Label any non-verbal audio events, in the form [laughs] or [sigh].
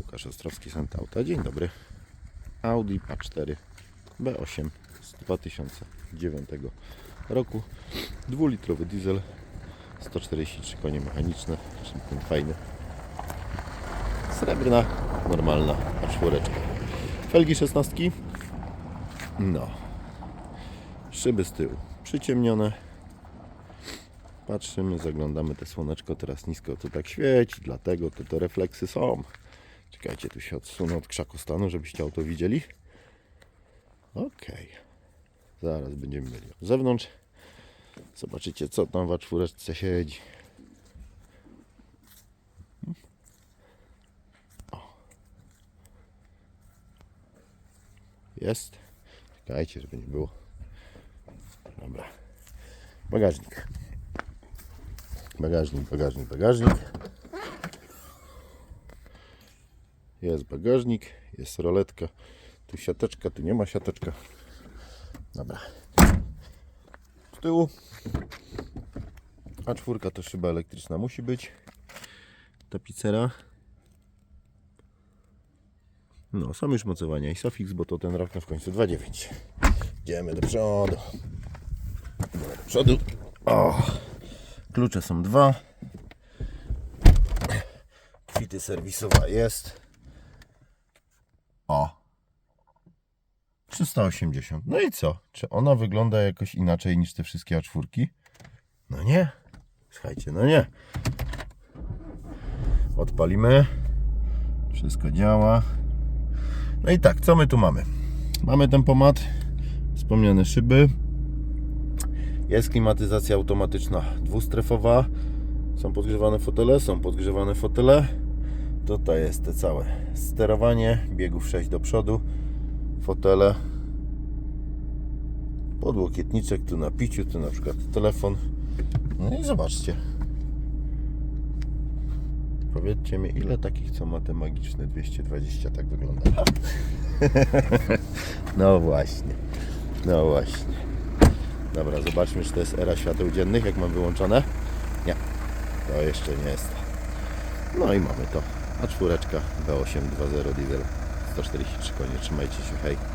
Łukasz Ostrowski, Santauta. Dzień dobry. Audi A4 B8 z 2009 roku. Dwulitrowy diesel, 143 konie mechaniczne, czyli ten fajny. Srebrna, normalna A4. Felgi 16. No. Szyby z tyłu przyciemnione. Patrzymy, zaglądamy te słoneczko teraz nisko to tak świeci, dlatego to te refleksy są. Czekajcie, tu się odsunę od krzakostanu, żebyście auto widzieli. Okej. Zaraz będziemy mieli z zewnątrz. Zobaczycie, co tam w czwóreczce siedzi. O. Jest. Czekajcie, żeby nie było. Dobra. Bagażnik. Bagażnik, bagażnik, bagażnik. Jest bagażnik, jest roletka. Tu siateczka, tu nie ma siateczka. Dobra. Z tyłu. A czwórka to szyba elektryczna musi być. Tapicera. No, są już mocowania i Sofix, bo to ten rok w końcu 2.9. Idziemy do przodu. Idziemy do przodu. O, klucze są dwa. Kwity serwisowa jest. O. 380. No i co? Czy ona wygląda jakoś inaczej niż te wszystkie A4? No nie. Słuchajcie, no nie. Odpalimy. Wszystko działa. No i tak, co my tu mamy? Mamy tempomat, wspomniane szyby. Jest klimatyzacja automatyczna dwustrefowa. Są podgrzewane fotele, są podgrzewane fotele. Tutaj jest te całe sterowanie, biegów 6 do przodu, fotele, podłokietniczek tu na piciu, tu na przykład telefon. No i zobaczcie. Powiedzcie mi, ile takich, co ma te magiczne 220 tak wygląda? [laughs] No właśnie, no właśnie. Dobra, zobaczmy, czy to jest era świateł dziennych, jak mam wyłączone. Nie, to jeszcze nie jest. No i mamy to. A czwóreczka B8 2.0 diesel 143 konie. Trzymajcie się, hej.